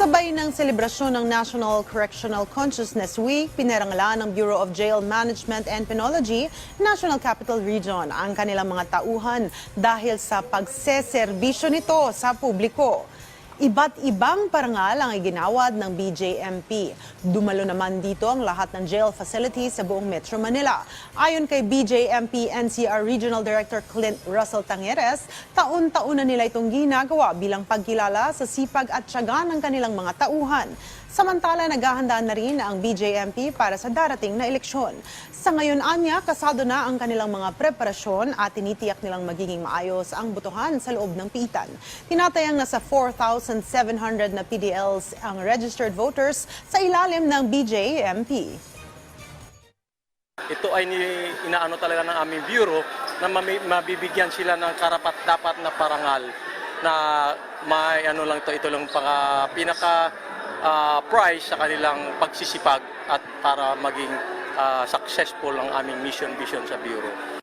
Kasabay ng selebrasyon ng National Correctional Consciousness Week, pinarangalan ng Bureau of Jail Management and Penology, National Capital Region, ang kanilang mga tauhan dahil sa pagseserbisyo nito sa publiko. Iba't ibang parangal ang iginawad ng BJMP. Dumalo naman dito ang lahat ng jail facilities sa buong Metro Manila. Ayon kay BJMP NCR Regional Director Clint Russell Tangeres, taon-taon na nila itong ginagawa bilang pagkilala sa sipag at tiyaga ng kanilang mga tauhan. Samantala, naghahanda na rin ang BJMP para sa darating na eleksyon. Sa ngayon, Anya, kasado na ang kanilang mga preparasyon at tinitiyak nilang magiging maayos ang butuhan sa loob ng piitan. Tinatayang nasa 4,700 na PDLs ang registered voters sa ilalim ng BJMP. Ito ay inaano talaga ng aming bureau na mabibigyan sila ng karapat dapat na parangal na may ano lang to ito lang paka, pinaka ah, prize sa kanilang pagsisipag at para maging ah, successful ang aming mission vision sa bureau.